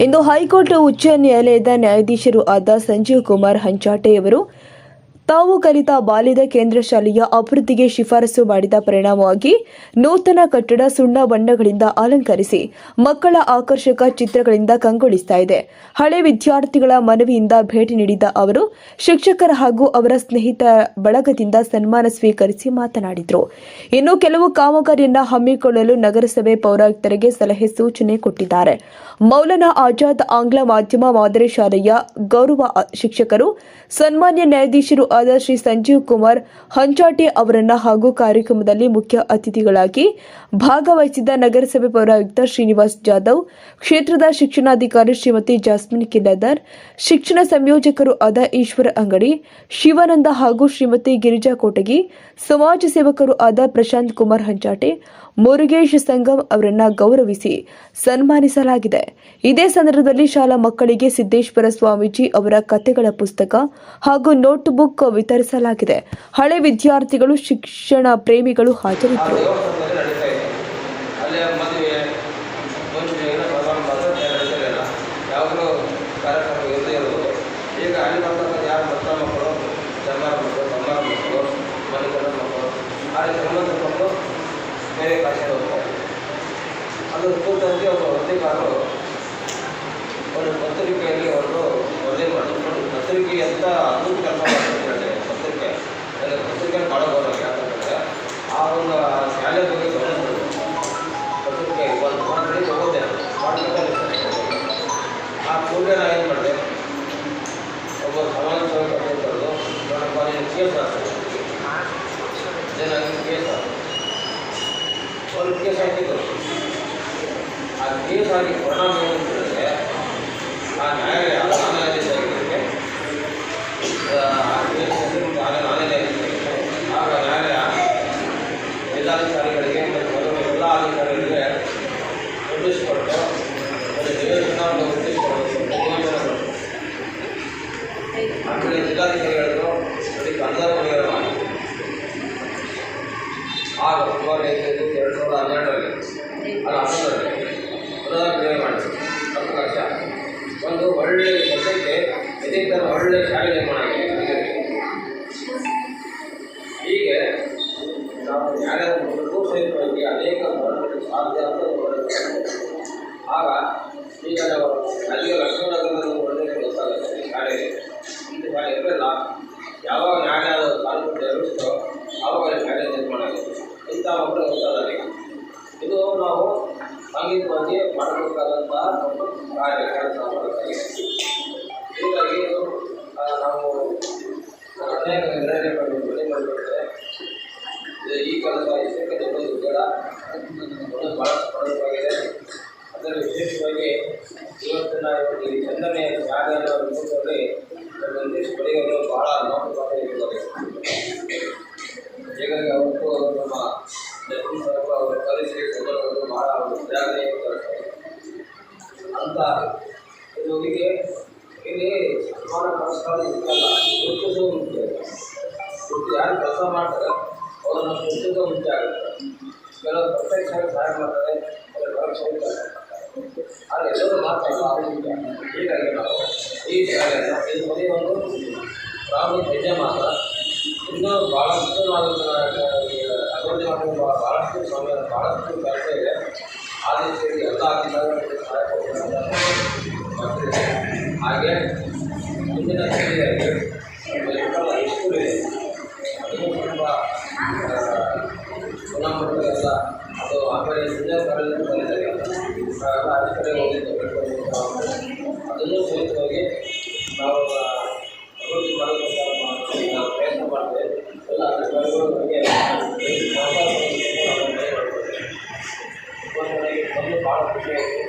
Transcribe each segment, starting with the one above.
ಇಂದು high court ಉಚ್ಚ ನ್ಯಾಯಾಲಯದ ನ್ಯಾಯಾಧೀಶರು ಆದ ಸಂಜೀವ್ ಕುಮಾರ್ ಹಂಚಾಟೆಯವರು ತಾವು ಕಲಿತ ಬಾಲ್ಯದ ಕೇಂದ್ರ ಶಾಲೆಯ ಅಭಿವೃದ್ಧಿಗೆ ಶಿಫಾರಸು ಮಾಡಿದ ಪರಿಣಾಮವಾಗಿ ನೂತನ ಕಟ್ಟಡ ಸುಣ್ಣ ಬಣ್ಣಗಳಿಂದ ಅಲಂಕರಿಸಿ ಮಕ್ಕಳ ಆಕರ್ಷಕ ಚಿತ್ರಗಳಿಂದ ಕಂಗೊಳಿಸ್ತಾ ಇದೆ. ಹಳೆ ವಿದ್ಯಾರ್ಥಿಗಳ ಮನವಿಯಿಂದ ಭೇಟಿ ನೀಡಿದ ಅವರು, ಶಿಕ್ಷಕರ ಹಾಗೂ ಅವರ ಸ್ನೇಹಿತ ಬಳಗದಿಂದ ಸನ್ಮಾನ ಸ್ವೀಕರಿಸಿ ಮಾತನಾಡಿದರು. ಇನ್ನು ಕೆಲವು ಕಾಮಗಾರಿಯನ್ನ ಹಮ್ಮಿಕೊಳ್ಳಲು ನಗರಸಭೆ ಪೌರಾಯುಕ್ತರಿಗೆ ಸಲಹೆ ಸೂಚನೆ ಕೊಟ್ಟಿದ್ದಾರೆ. ಮೌಲಾನಾ ಆಜಾದ್ ಆಂಗ್ಲ ಮಾಧ್ಯಮ ಮಾದರಿ ಶಾಲೆಯ ಗೌರವ ಶಿಕ್ಷಕರು, ಸನ್ಮಾನ್ಯ ನ್ಯಾಯಾಧೀಶರು ಆದ ಶ್ರೀ ಸಂಜೀವ್ ಕುಮಾರ್ ಹಂಚಾಟಿ ಅವರನ್ನ ಹಾಗೂ ಕಾರ್ಯಕ್ರಮದಲ್ಲಿ ಮುಖ್ಯ ಅತಿಥಿಗಳಾಗಿ ಭಾಗವಹಿಸಿದ್ದ ನಗರಸಭೆ ಪೌರಾಯುಕ್ತ ಶ್ರೀನಿವಾಸ್ ಜಾಧವ್, ಕ್ಷೇತ್ರದ ಶಿಕ್ಷಣಾಧಿಕಾರಿ ಶ್ರೀಮತಿ ಜಾಸ್ಮಿನ್ ಕಿಲ್ಲದರ್ ಶಿಕ್ಷಣ ಸಂಯೋಜಕರು ಆದ ಈಶ್ವರ ಅಂಗಡಿ, ಶಿವಾನಂದ ಹಾಗೂ ಶ್ರೀಮತಿ ಗಿರಿಜಾ ಕೋಟಗಿ, ಸಮಾಜ ಸೇವಕರು ಆದ ಪ್ರಶಾಂತ್ ಕುಮಾರ್ ಹಂಚಾಟೆ, ಮುರುಗೇಶ್ ಸಂಗಮ್ ಅವರನ್ನ ಗೌರವಿಸಿ ಸನ್ಮಾನಿಸಲಾಗಿದೆ. ಇದೇ ಸಂದರ್ಭದಲ್ಲಿ ಶಾಲಾ ಮಕ್ಕಳಿಗೆ ಸಿದ್ದೇಶ್ವರ ಸ್ವಾಮೀಜಿ ಅವರ ಕಥೆಗಳ ಪುಸ್ತಕ ಹಾಗೂ ನೋಟ್ಬುಕ್ ವಿತರಿಸಲಾಗಿದೆ. ಹಳೆ ವಿದ್ಯಾರ್ಥಿಗಳು ಶಿಕ್ಷಣ ಪ್ರೇಮಿಗಳು ಹಾಜರಿದ್ದರು. ಅದು ಕೂತಂತೆ ಅವರು ಅಲ್ಲಿ ಒಂದು ಪತ್ರಿಕೆಯಲ್ಲಿ ಏನೋ ಪರಿಣಾಮ ಏನು ಅಂತ ಹೇಳಿದ್ರೆ ಆ ನ್ಯಾಯಾಲಯ ಆ ನ್ಯಾಯಾಧೀಶ ಆಗಿದ್ದಕ್ಕೆ ಆ ಕೇಸ್ ಹೆಸರು ನಾನೇ ನಾನೇ ನ್ಯಾಯಾಧೀಶ ಆಗಿದ್ದೆ ಆಗ ನ್ಯಾಯಾಲಯ ಜಿಲ್ಲಾಧಿಕಾರಿಗಳಿಗೆ ಮತ್ತು ಮೊದಲು ಎಲ್ಲ ಅಧಿಕಾರಿಗಳಿಗೆ ನೋಟಿಸ್ ಕೊಟ್ಟು ಒಂದು ನಿವೇಶನ ಒಂದು ನೋಟಿಸ್ ಕೊಡಬೇಕು ನಿವೇಶನ ಕೊಟ್ಟು ಆ ಕಡೆ ಜಿಲ್ಲಾಧಿಕಾರಿಗಳು ಅದಕ್ಕೆ ಅನುದಾನ ಪರಿಹಾರ ಮಾಡಿ ಆಗ ಸುಮಾರು ಐದು ಎರಡು ಸಾವಿರದ ಹನ್ನೆರಡರಲ್ಲಿ ಅಲ್ಲ ಹನ್ನೊಂದರಲ್ಲಿ ಅನುದಾನ ಬಿಡುಗಡೆ ಮಾಡಿದ್ರು ಹತ್ತು ಲಕ್ಷ ಒಂದು ಒಳ್ಳೆಯ ಸದ್ಯಕ್ಕೆ ಇದೇ ಥರ ಒಳ್ಳೆಯ ಶಾಲೆ ನಿರ್ಮಾಣ ಆಗಿದೆ ಹೀಗೆ ನಾವು ನ್ಯಾಯಾಲಯದ ಮೂಲಕವೂ ಸಹಿತವಾಗಿ ಅನೇಕ ಹೋರಾಟಗಳು ಸಾಧ್ಯ ಅಂತ ಹೋರಾಟ ಆಗ ಈಗ ನಾವು ಅಲ್ಲಿಗೆ ಲಕ್ಷ್ಮೀನಗರದಲ್ಲಿ ಒಳ್ಳೆಯ ಸಂಗೀತವಾಗಿ ಮಾಡಬೇಕಾದಂತಹ ಒಂದು ಕಾರ್ಯ ಕೆಲಸ ಹೀಗಾಗಿ ನಾವು ಅನೇಕ ನಿರ್ಣಯಗಳನ್ನು ಬೆಳೆ ಮಾಡಿಬಿಡ್ತಾರೆ ಈ ಕೆಲಸ ಇದಕ್ಕೆ ದೊಡ್ಡದು ಬೇಡ. ಒಂದು ಬಹಳ ಪ್ರಮುಖವಾಗಿದೆ ಅದರಲ್ಲಿ ವಿಶೇಷವಾಗಿ ಇವತ್ತಿನ ಈ ಚಂದನೆಯ ಶಾಲೆಯ ರೂಪದಲ್ಲಿ ಒಂದಿಷ್ಟು ಬೆಳೆಗಳು ಭಾಳ ಮಹತ್ವವಾಗಿರುತ್ತದೆ ಅಂತ ಇದು ಹೀಗೆ ಇಲ್ಲಿ ಸಮಾನ ಪರಸ್ಪರ ಇರ್ತಲ್ಲ ಗುರುತಿಸೋ ಮುಖ್ಯ ಗುರುತು ಯಾರು ಕೆಲಸ ಮಾಡ್ತಾರೆ ಅವರನ್ನು ಗುರುತಿಸೋ ಮುಖ್ಯ ಆಗುತ್ತೆ ಕೆಲವರು ಪ್ರತ್ಯಕ್ಷವಾಗಿ ಸಹಾಯ ಮಾಡ್ತಾರೆ ಕೆಲವರು ಪರೋಕ್ಷವಾಗಿ ಸಹಾಯ ಮಾಡ್ತಾರೆ ಆದರೆ ಎಲ್ಲರೂ ಮಾಡ್ತಾರೆ ಅದು ಮುಖ್ಯ ಹೀಗಾಗಿ ನಾವು ಈ ಶಾಲೆಯನ್ನು ಇದು ಬರೀ ಒಂದು ಪ್ರಾಮುಖ್ಯ ಹೆಜ್ಜೆ ಮಾತ್ರ ಇನ್ನೂ ಭಾಳಷ್ಟು ನಾವು ಇದನ್ನ ಅಭಿವೃದ್ಧಿ ಮಾಡಲು ಭಾಳಷ್ಟು ಸಮಯ ಭಾಳಷ್ಟು ಕೆಲಸ ಇದೆ ಆ ರೀತಿಯಾಗಿ ಎಲ್ಲ ಸಹಾಯ ಹಾಗೆ ಮುಂದಿನ ಜಿಲ್ಲೆಯಲ್ಲಿ ಮಕ್ಕಳ ಹೈಸ್ಕೂಲ್ ಇದೆ? ಅದು ತುಂಬ ಗುಣಮಟ್ಟದಲ್ಲ ಅದು ಆ ಕಡೆ ಜೂನಿಯರ್ ಕಾಲೇಜ್ ಅದನ್ನು ಸಹಿತವಾಗಿ ನಾವು ಅಭಿವೃದ್ಧಿ ಮಾಡಬೇಕು ನಾವು ಪ್ರಯತ್ನ ಮಾಡ್ತೇವೆ. ಎಲ್ಲ ಅಧಿಕಾರಿಗಳ ಬಗ್ಗೆ ನನಗೆ ಬಂದು ಭಾಳ ಖುಷಿಯಾಯಿತು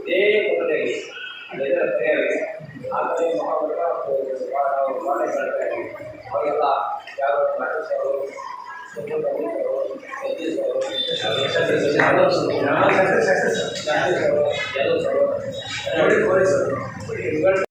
ಇದೇ ಕೊಠಡಿಯಲ್ಲಿ ಅದೆಲ್ಲ ಸರಿಯಾಗಿದೆ ಆ ಕಡೆ ಮಹಾವರ್ಗ ಭಾಳ ನಾವು ಭಾಳ ಮಾಡ್ತಾ ಇದ್ದೀವಿ ಅವಾಗೆಲ್ಲ ಯಾವ ನಾಟಕ ಅವರು